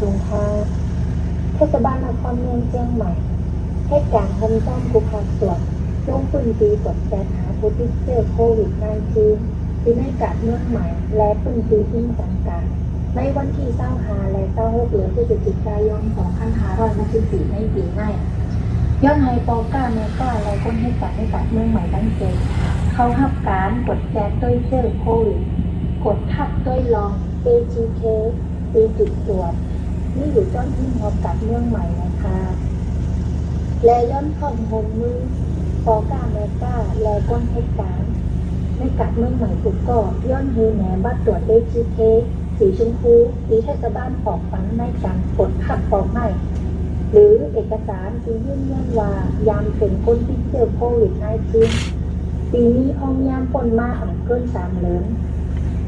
จุงพาเทศบาลนครเมืองเชียงใหม่ ให้การทำจ้างผู้ขับตรวจลงพื้นที่ตรวจแจ้หาผู้ติดเชื้อโควิด -19 ที่ในกาดเมืองใหม่ และพื้นที่ที่ต่างๆ ในวันที่25และ26เดือนพฤศจิกายน2564ในปีหน้าย้อนให้ปอก้าเมก้าและคนให้กัดให้กัดเมืองใหม่ตั้งใจเขาหับการกดแจ้ด้วยเชื้อโควิดกดทับด้วยลอง AGK ตีจุดตรวจ นี่อยู่จ้นที่หัวกัดเมืองใหม่นะคะ และย้อนผ่อนหงมือปอก้าแมก้าและก้นเหตุการณ์ในกัดเมืองใหม่ถูกก็ย้อนฮือแหนบัตรตรวจ AGK สีชมพูสีเทศบาลปอกฟันในการกดทับปอกไม่หรือเอกสารที่ยื่นยันว่ายามเป็นคนที่เจอโควิด -19 ปีนี้ห้องยามปนมาอ่ำเกินสามเหลิม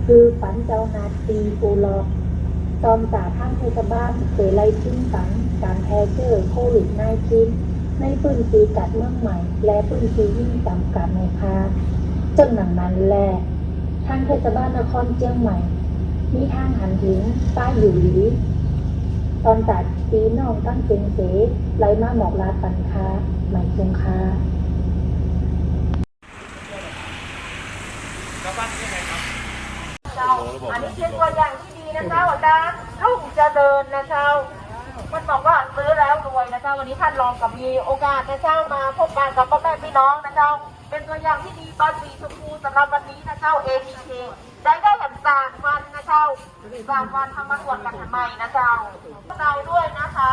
คือฝันเจ้านาตีปูลอก ตอนจ่าทางเทศบาลเสไลชิ้นฝังการแพร่เชื้อโควิด -19 ในพื้นที่กัดเมืองใหม่ และพื้นที่ยิ่งจำกัดในคาจนหนังนั้นแลทางเทศบาลนครเชียงใหม่ มีทางหันถึงป้ายอยู่หลีตอนตัดปีน้องตั้งเสียงเสไหลมาหมอกลาปันคาใหม่คงคาเจ้าอันนี้เป็นตัวอย่างที่ดี นะเจ้าอาจารย์รุ่งเจริญนะเจ้ามันบอกว่าซื้อแล้วรวยนะเจ้าวันนี้ท่านรองกับมีโอกาสนะเจ้ามาพบปะกับพ่อแม่พี่น้องนะเจ้าเป็นตัวอย่างที่ดีตอนสีชมพูสำหรับวันนี้นะเจ้า ATK ได้ได้เห็นสามวันนะเจ้าสามวันทำมาตรวจกันทำไมนะเจ้าเราด้วยนะคะ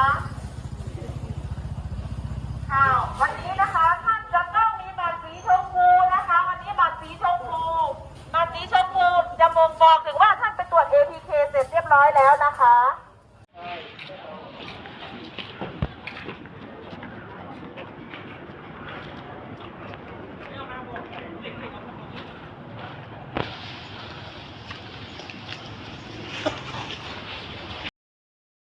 ร้อยแล้วนะ